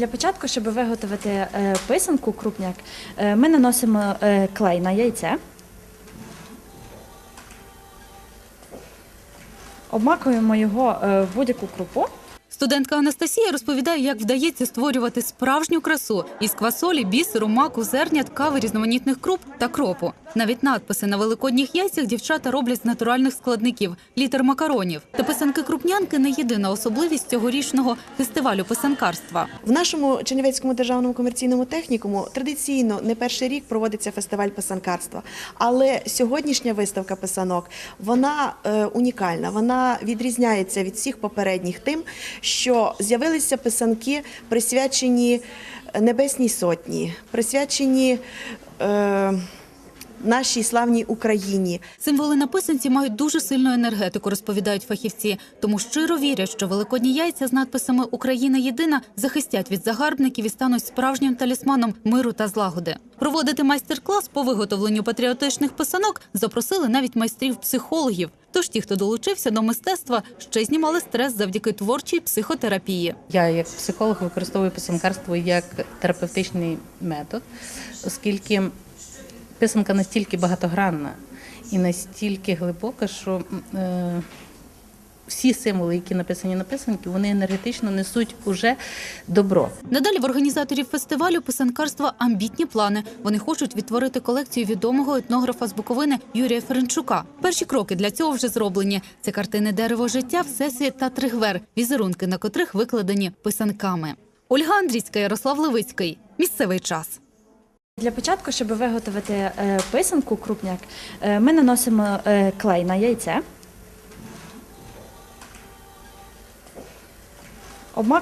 Для початку, щоб виготовити е, писанку крупняк, е, ми наносимо е, клей на яйце. Обмакуємо його в будь-яку крупу. Студентка Анастасія розповідає, як вдається створювати справжню красу із квасолі, бісеру, маку, зернят, кави, різноманітних круп та кропу. Навіть надписи на великодніх яйцях дівчата роблять з натуральних складників літер макаронів. Та писанки крупнянки не єдина особливість цьогорічного фестивалю писанкарства. В нашому Чернівецькому державному комерційному технікуму традиційно не перший рік проводиться фестиваль писанкарства. Але сьогоднішня виставка писанок вона е, унікальна. Вона відрізняється від всіх попередніх тим, що з'явилися писанки, присвячені Небесній Сотні, присвячені е, нашій славній Україні. Символи на писанці мають дуже сильну енергетику, розповідають фахівці. Тому щиро вірять, що великодні яйця з надписами Україна єдина захистять від загарбників і стануть справжнім талісманом миру та злагоди. Проводити майстер-клас по виготовленню патріотичних писанок запросили навіть майстрів-психологів. Тож ті, хто долучився до мистецтва, ще знімали стрес завдяки творчій психотерапії. Я як психолог використовую писанкарство як терапевтичний метод, оскільки писанка настільки багатогранна і настільки глибока, що е, всі символи, які написані на писанці, вони енергетично несуть уже добро. Надалі в організаторів фестивалю писанкарства амбітні плани. Вони хочуть відтворити колекцію відомого етнографа з Буковини Юрія Ференчука. Перші кроки для цього вже зроблені. Це картини дерево життя, всесвіт та тригвер, візерунки на котрих викладені писанками. Ольга Андрійська, Ярослав Левицький. Місцевий час. Для початку, щоб виготовити е, писанку крупняк, е, ми наносимо е, клей на яйце.